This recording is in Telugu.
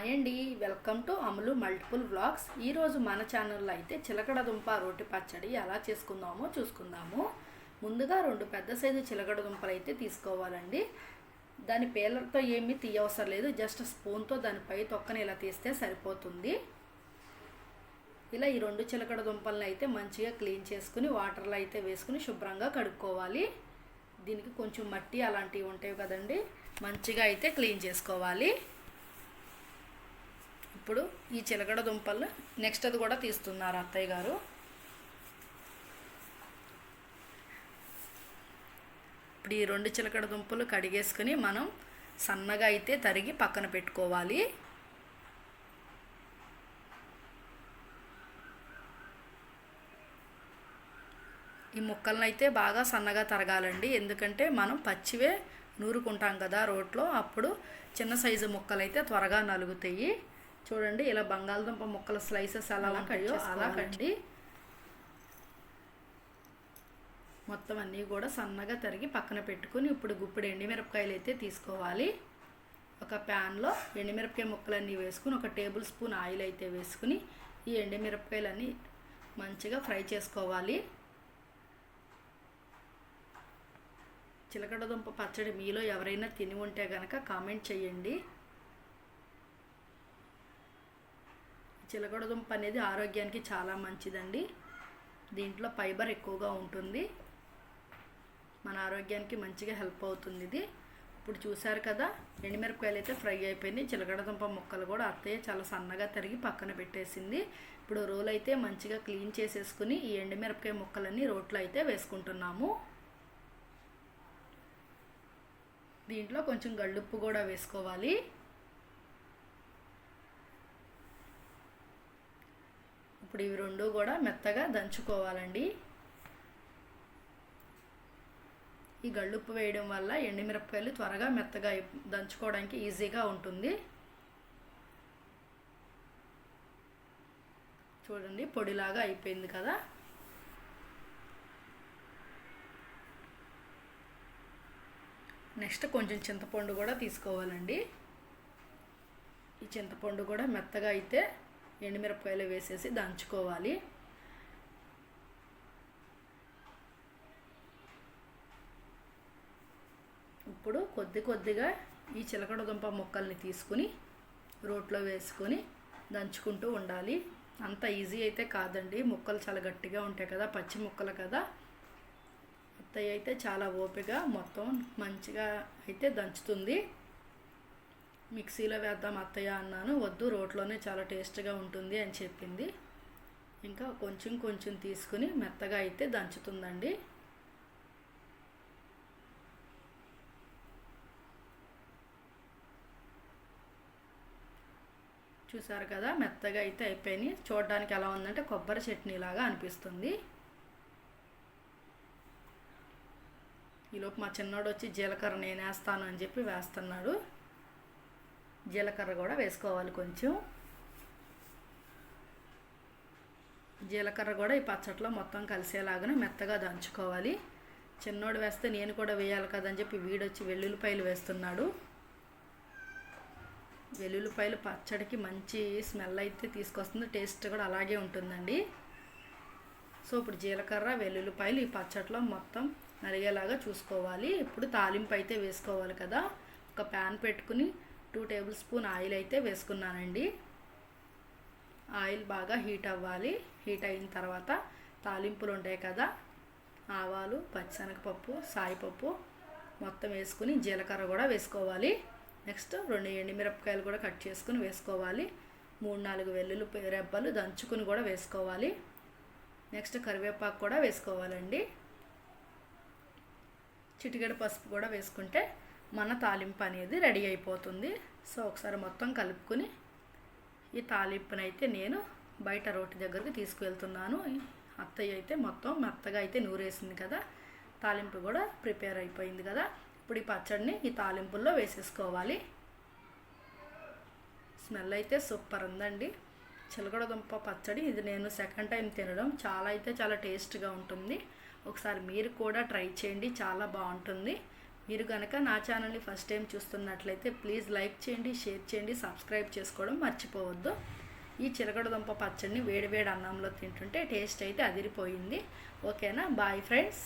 హాయ్ అండి. Welcome to Amalu multiple vlogs. ఈరోజు మన ఛానల్లో అయితే చిలకడ దుంప రోటి పచ్చడి ఎలా చేసుకుందామో చూసుకుందాము. ముందుగా రెండు పెద్ద సైజు చిలకడ దుంపలు అయితే తీసుకోవాలండి. దాని పేలతో ఏమీ తీయవసరం లేదు. జస్ట్ స్పూన్తో దానిపై తొక్కని ఇలా తీస్తే సరిపోతుంది. ఇలా ఈ రెండు చిలకడ దుంపలను అయితే మంచిగా క్లీన్ చేసుకుని వాటర్లో అయితే వేసుకుని శుభ్రంగా కడుక్కోవాలి. దీనికి కొంచెం మట్టి అలాంటివి ఉంటాయి కదండి. మంచిగా అయితే క్లీన్ చేసుకోవాలి. ఇప్పుడు ఈ చిలకడ దుంపలు నెక్స్ట్ అది కూడా తీస్తున్నారు అత్తయ్య గారు. ఇప్పుడు ఈ రెండు చిలకడ దుంపలు కడిగేసుకుని మనం సన్నగా అయితే తరిగి పక్కన పెట్టుకోవాలి. ఈ ముక్కలను అయితే బాగా సన్నగా తరగాలండి. ఎందుకంటే మనం పచ్చివే నూరుకుంటాం కదా రోట్లో. అప్పుడు చిన్న సైజు ముక్కలు అయితే త్వరగా నలుగుతాయి. చూడండి ఇలా బంగాళదుంప ముక్కల స్లైసెస్ ఎలా ఉంటాయో అలా కండి మొత్తం అన్నీ కూడా సన్నగా తరిగి పక్కన పెట్టుకుని ఇప్పుడు గుప్పుడు ఎండిమిరపకాయలు అయితే తీసుకోవాలి. ఒక ప్యాన్లో ఎండిమిరపకాయ ముక్కలన్నీ వేసుకుని ఒక టేబుల్ స్పూన్ ఆయిల్ అయితే వేసుకుని ఈ ఎండిమిరపకాయలన్నీ మంచిగా ఫ్రై చేసుకోవాలి. చిలకడ దుంప పచ్చడి మీలో ఎవరైనా తిని ఉంటే కనుక కామెంట్ చేయండి. చిలకడ దుంప అనేది ఆరోగ్యానికి చాలా మంచిదండి. దీంట్లో ఫైబర్ ఎక్కువగా ఉంటుంది. మన ఆరోగ్యానికి మంచిగా హెల్ప్ అవుతుంది ఇది. ఇప్పుడు చూసారు కదా ఎండుమిరపకాయలు అయితే ఫ్రై అయిపోయింది చిలకడ దుంప ముక్కలు కూడా అత్తయ్య చాలా సన్నగా తరిగి పక్కన పెట్టేసింది. ఇప్పుడు రోల్ అయితే మంచిగా క్లీన్ చేసేసుకుని ఈ ఎండుమిరపకాయ ముక్కలన్నీ రోట్లో అయితే వేసుకుంటున్నాము. దీంట్లో కొంచెం గళ్ళుప్పు కూడా వేసుకోవాలి. ఇప్పుడు ఇవి రెండు కూడా మెత్తగా దంచుకోవాలండి. ఈ గళ్ళుప్పు వేయడం వల్ల ఎండుమిరపకాయలు త్వరగా మెత్తగా దంచుకోవడానికి ఈజీగా ఉంటుంది. చూడండి పొడిలాగా అయిపోయింది కదా. నెక్స్ట్ కొంచెం చింతపండు కూడా తీసుకోవాలండి. ఈ చింతపండు కూడా మెత్తగా అయితే ఎండుమిరపకాయలు వేసేసి దంచుకోవాలి. ఇప్పుడు కొద్ది కొద్దిగా ఈ చిలకడ దుంప ముక్కల్ని తీసుకుని రోట్లో వేసుకొని దంచుకుంటూ ఉండాలి. అంత ఈజీ అయితే కాదండి. ముక్కలు చాలా గట్టిగా ఉంటాయి కదా పచ్చి ముక్కలు కదా. అత్తయ్య అయితే చాలా ఓపిక మొత్తం మంచిగా అయితే దంచుతుంది. మిక్సీలో వేద్దాం అత్తయ్య అన్నాను. వద్దు రోట్లోనే చాలా టేస్ట్గా ఉంటుంది అని చెప్పింది. ఇంకా కొంచెం కొంచెం తీసుకుని మెత్తగా అయితే దంచుతుందండి. చూసారు కదా మెత్తగా అయితే అయిపోయినాయి. చూడడానికి ఎలా ఉందంటే కొబ్బరి చట్నీ లాగా అనిపిస్తుంది. ఈలోపు మా చిన్నోడు వచ్చి జీలకర్ర నేనేస్తాను అని చెప్పి వేస్తున్నాడు. జీలకర్ర కూడా వేసుకోవాలి కొంచెం. జీలకర్ర కూడా ఈ పచ్చట్లో మొత్తం కలిసేలాగానే మెత్తగా దంచుకోవాలి. చిన్నోడు వేస్తే నేను కూడా వేయాలి కదని చెప్పి వీడొచ్చి వెల్లుల్లిపాయలు వేస్తున్నాడు. వెల్లుల్లిపాయలు పచ్చడికి మంచి స్మెల్ అయితే తీసుకొస్తుంది టేస్ట్ కూడా అలాగే ఉంటుందండి. సో ఇప్పుడు జీలకర్ర వెల్లుల్లిపాయలు ఈ పచ్చట్లో మొత్తం నలిగేలాగా చూసుకోవాలి. ఇప్పుడు తాలింపు అయితే వేసుకోవాలి కదా. ఒక ప్యాన్ పెట్టుకుని టూ టేబుల్ స్పూన్ ఆయిల్ అయితే వేసుకున్నానండి. ఆయిల్ బాగా హీట్ అవ్వాలి. హీట్ అయిన తర్వాత తాలింపులు ఉంటాయి కదా ఆవాలు పచ్చిశనగపప్పు సాయిపప్పు మొత్తం వేసుకుని జీలకర్ర కూడా వేసుకోవాలి. నెక్స్ట్ రెండు ఎండుమిరపకాయలు కూడా కట్ చేసుకుని వేసుకోవాలి. మూడు నాలుగు వెల్లుల్లి రెబ్బలు దంచుకుని కూడా వేసుకోవాలి. నెక్స్ట్ కరివేపాకు కూడా వేసుకోవాలండి. చిటికెడు పసుపు కూడా వేసుకుంటే మన తాలింపు అనేది రెడీ అయిపోతుంది. సో ఒకసారి మొత్తం కలుపుకొని ఈ తాలింపునైతే అయితే నేను బయట రోటి దగ్గరికి తీసుకువెళ్తున్నాను. అత్తయ్య అయితే మొత్తం మెత్తగా అయితే నూరేసింది కదా. తాలింపు కూడా ప్రిపేర్ అయిపోయింది కదా. ఇప్పుడు ఈ పచ్చడిని ఈ తాలింపుల్లో వేసేసుకోవాలి. స్మెల్ అయితే సూపర్ ఉందండి. చిలకడ దుంప పచ్చడి ఇది నేను సెకండ్ టైం తినడం. చాలా అయితే చాలా టేస్ట్గా ఉంటుంది. ఒకసారి మీరు కూడా ట్రై చేయండి. చాలా బాగుంటుంది. మీరు కనుక నా ఛానల్ని ఫస్ట్ టైం చూస్తున్నట్లయితే ప్లీజ్ లైక్ చేయండి షేర్ చేయండి సబ్స్క్రైబ్ చేసుకోవడం మర్చిపోవద్దు. ఈ చిలకడదుంప పచ్చడిని వేడివేడి అన్నంలో తింటుంటే టేస్ట్ అయితే అదిరిపోయింది. ఓకేనా? Bye friends.